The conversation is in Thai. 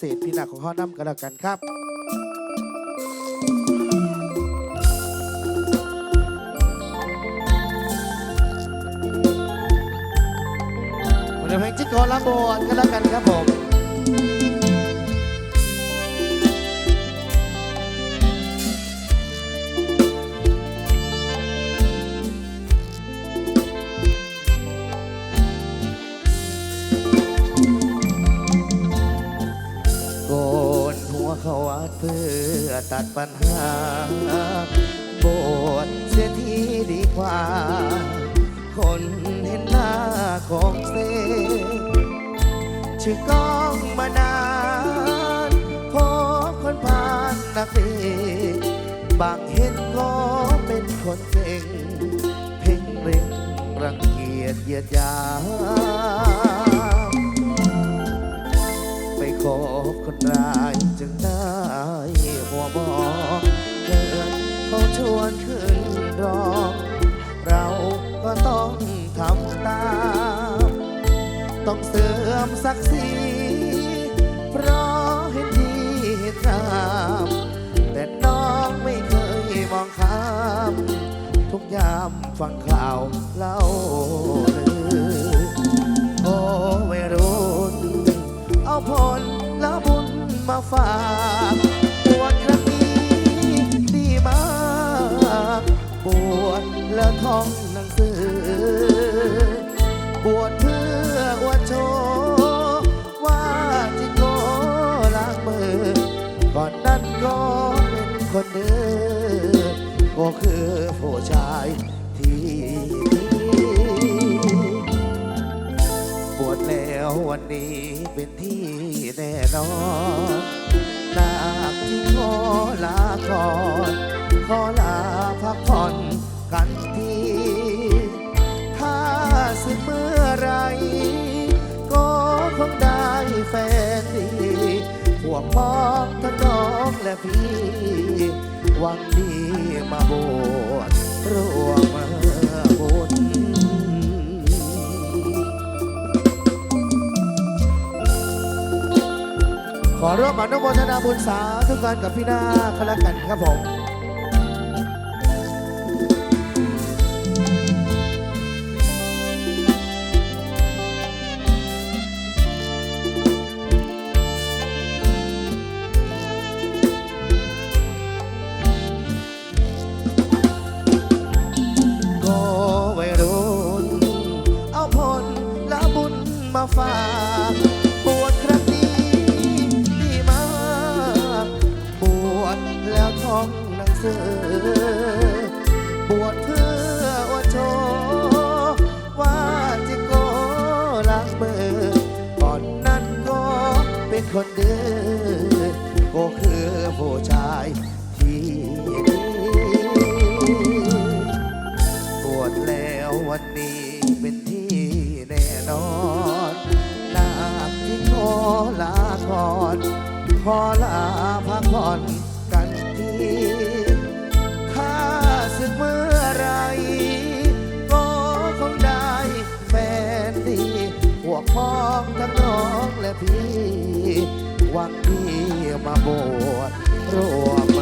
เศษพินาของข้อนำกันแล้วกันครับวันนี้เพลงจิ๊กโกลาโบนกันแล้วกันครับผม เพื่อตัดปัญหาโบสถ์เสียทีดีกว่า คนเห็นหน้าของเซชื่อก้องมานานพบคนผ่านนักเรีบางเห็นก็เป็นคนเก่ง เพ่งเร่งรังเกียจเยียดยา เสื่อมศักดิ์ศรีเพราะเห็นดีเห็นงามแต่น้องไม่เคยมองข้าม ทุกยามฟังข่าวเล่าลือโอ้วัยรุ่นเอาผลแล้วบุญมาฝากบวชครั้งนี้ดีมากบวชแล้วท่อง วันนี้เป็นที่แน่นอนนาคที่ขอลาก่อนขอลาพักผ่อนกันที ถ้าสึกเมื่อไร ก็คงได้แฟนดีพวกพ้องทั้งน้องและพี่หวังดี อร่วมอนุโมทนาบุญสาธุการกับพี่นาคละกันครับผมก็วัยรุ่นเอา องหนังสือบวชเพื่ออวดโชว์ว่าจิโกล้างมือก่อนนั้นก็เป็นคนดื้อก็คือผู้ชายที่ดีบวชแล้ววันนี้เป็นที่แน่นอนนาคที่ขอลาก่อนขอลาพักผ่อน องทั้งน้องและพี่ วังดีมาบวชร่วม